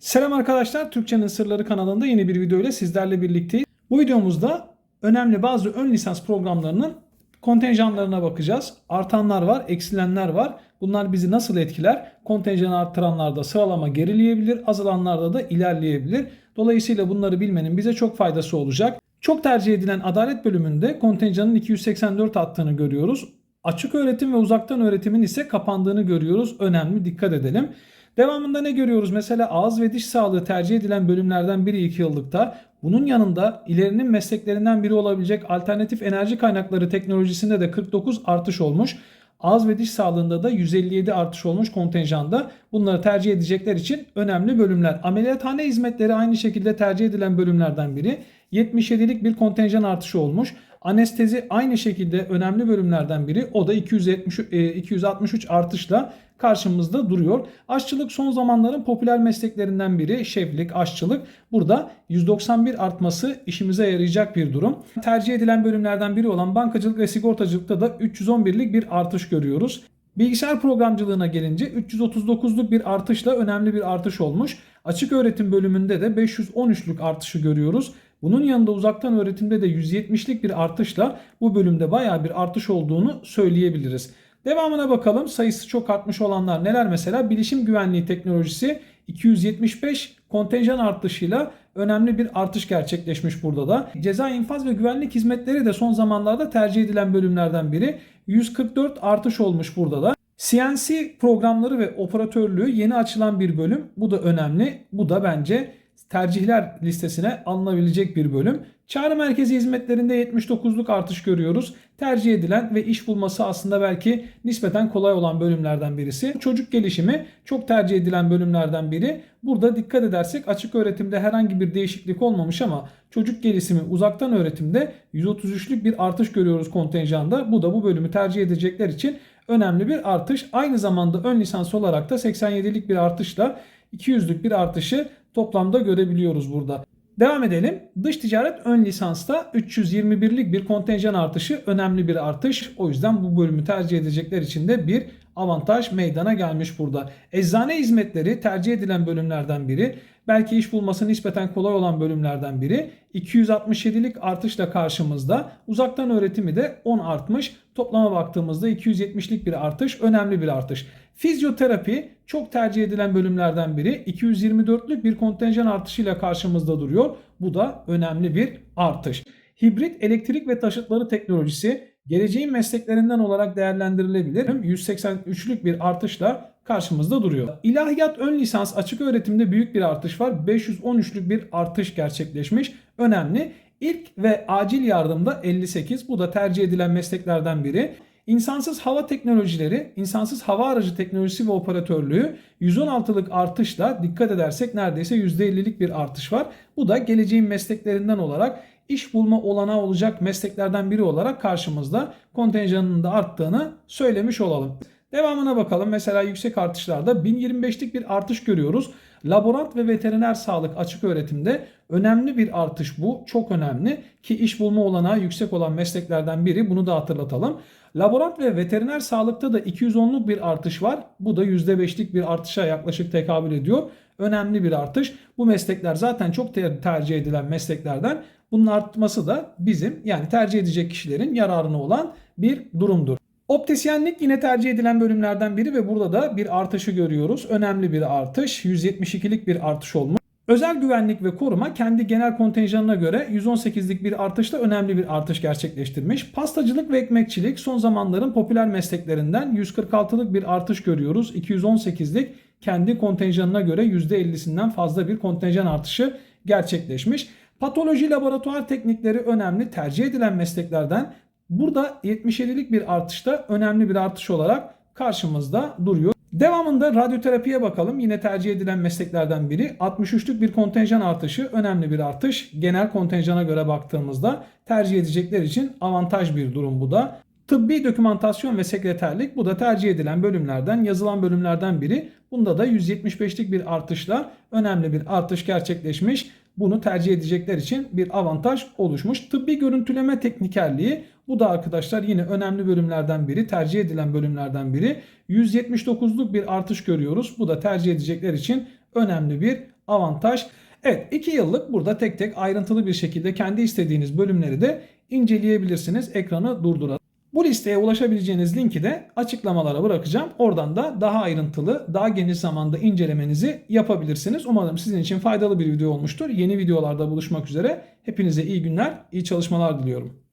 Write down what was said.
Selam arkadaşlar, Türkçenin Sırları kanalında yeni bir video ile sizlerle birlikteyiz. Bu videomuzda önemli bazı ön lisans programlarının kontenjanlarına bakacağız. Artanlar var, eksilenler var. Bunlar bizi nasıl etkiler? Kontenjanı arttıranlarda sıralama gerileyebilir, azalanlarda da ilerleyebilir. Dolayısıyla bunları bilmenin bize çok faydası olacak. Çok tercih edilen adalet bölümünde kontenjanın 284 attığını görüyoruz. Açık öğretim ve uzaktan öğretimin ise kapandığını görüyoruz. Önemli dikkat edelim. Devamında ne görüyoruz? Mesela ağız ve diş sağlığı tercih edilen bölümlerden biri 2 yıllıkta. Bunun yanında ilerinin mesleklerinden biri olabilecek alternatif enerji kaynakları teknolojisinde de 49 artış olmuş. Ağız ve diş sağlığında da 157 artış olmuş kontenjanda. Bunları tercih edecekler için önemli bölümler. Ameliyathane hizmetleri aynı şekilde tercih edilen bölümlerden biri. 77'lik bir kontenjan artışı olmuş. Anestezi aynı şekilde önemli bölümlerden biri. O da 270, e, 263 artışla karşımızda duruyor. Aşçılık son zamanların popüler mesleklerinden biri. Şeflik, aşçılık. Burada 191 artması işimize yarayacak bir durum. Tercih edilen bölümlerden biri olan bankacılık ve sigortacılıkta da 311'lik bir artış görüyoruz. Bilgisayar programcılığına gelince 339'luk bir artışla önemli bir artış olmuş. Açık öğretim bölümünde de 513'lük artışı görüyoruz. Bunun yanında uzaktan öğretimde de 170'lik bir artışla bu bölümde baya bir artış olduğunu söyleyebiliriz. Devamına bakalım. Sayısı çok artmış olanlar neler mesela? Bilişim güvenliği teknolojisi 275 kontenjan artışıyla önemli bir artış gerçekleşmiş burada da. Ceza infaz ve güvenlik hizmetleri de son zamanlarda tercih edilen bölümlerden biri. 144 artış olmuş burada da. CNC programları ve operatörlüğü yeni açılan bir bölüm. Bu da önemli. Bu da bence tercihler listesine alınabilecek bir bölüm. Çağrı merkezi hizmetlerinde 79'luk artış görüyoruz. Tercih edilen ve iş bulması aslında belki nispeten kolay olan bölümlerden birisi. Çocuk gelişimi çok tercih edilen bölümlerden biri. Burada dikkat edersek açık öğretimde herhangi bir değişiklik olmamış ama çocuk gelişimi uzaktan öğretimde 133'lük bir artış görüyoruz kontenjanda. Bu da bu bölümü tercih edecekler için önemli bir artış. Aynı zamanda ön lisans olarak da 87'lik bir artışla 200'lük bir artışı toplamda görebiliyoruz burada. Devam edelim. Dış ticaret ön lisansta 321'lik bir kontenjan artışı önemli bir artış. O yüzden bu bölümü tercih edecekler için de bir avantaj meydana gelmiş burada. Eczane hizmetleri tercih edilen bölümlerden biri. Belki iş bulması nispeten kolay olan bölümlerden biri. 267'lik artışla karşımızda. Uzaktan öğretimi de 10 artmış. Toplama baktığımızda 270'lik bir artış önemli bir artış. Fizyoterapi çok tercih edilen bölümlerden biri. 224'lük bir kontenjan artışıyla karşımızda duruyor. Bu da önemli bir artış. Hibrit elektrik ve taşıtları teknolojisi geleceğin mesleklerinden olarak değerlendirilebilir. 183'lük bir artışla karşımızda duruyor. İlahiyat ön lisans açık öğretimde büyük bir artış var. 513'lük bir artış gerçekleşmiş. Önemli. İlk ve acil yardımda 58. Bu da tercih edilen mesleklerden biri. İnsansız hava teknolojileri, insansız hava aracı teknolojisi ve operatörlüğü 116'lık artışla dikkat edersek neredeyse %50'lik bir artış var. Bu da geleceğin mesleklerinden olarak iş bulma olanağı olacak mesleklerden biri olarak karşımızda kontenjanının da arttığını söylemiş olalım. Devamına bakalım. Mesela yüksek artışlarda 1025'lik bir artış görüyoruz. Laborant ve veteriner sağlık açık öğretimde önemli bir artış bu. Çok önemli ki iş bulma olanağı yüksek olan mesleklerden biri. Bunu da hatırlatalım. Laborant ve veteriner sağlıkta da 210'luk bir artış var. Bu da %5'lik bir artışa yaklaşık tekabül ediyor. Önemli bir artış. Bu meslekler zaten çok tercih edilen mesleklerden. Bunun artması da bizim yani tercih edecek kişilerin yararına olan bir durumdur. Optisyenlik yine tercih edilen bölümlerden biri ve burada da bir artışı görüyoruz. Önemli bir artış. 172'lik bir artış olmuş. Özel güvenlik ve koruma kendi genel kontenjanına göre 118'lik bir artışla önemli bir artış gerçekleştirmiş. Pastacılık ve ekmekçilik son zamanların popüler mesleklerinden 146'lık bir artış görüyoruz. 218'lik kendi kontenjanına göre %50'sinden fazla bir kontenjan artışı gerçekleşmiş. Patoloji laboratuvar teknikleri önemli tercih edilen mesleklerden. Burada 77'lik bir artışta önemli bir artış olarak karşımızda duruyor. Devamında radyoterapiye bakalım. Yine tercih edilen mesleklerden biri. 63'lük bir kontenjan artışı önemli bir artış. Genel kontenjana göre baktığımızda tercih edecekler için avantaj bir durum bu da. Tıbbi dokümantasyon ve sekreterlik bu da tercih edilen bölümlerden, yazılan bölümlerden biri. Bunda da 175'lik bir artışla önemli bir artış gerçekleşmiş. Bunu tercih edecekler için bir avantaj oluşmuş. Tıbbi görüntüleme teknikerliği bu da arkadaşlar yine önemli bölümlerden biri, tercih edilen bölümlerden biri. 179'luk bir artış görüyoruz. Bu da tercih edecekler için önemli bir avantaj. Evet 2 yıllık burada tek tek ayrıntılı bir şekilde kendi istediğiniz bölümleri de inceleyebilirsiniz. Ekranı durduralım. Bu listeye ulaşabileceğiniz linki de açıklamalara bırakacağım. Oradan da daha ayrıntılı, daha geniş zamanda incelemenizi yapabilirsiniz. Umarım sizin için faydalı bir video olmuştur. Yeni videolarda buluşmak üzere. Hepinize iyi günler, iyi çalışmalar diliyorum.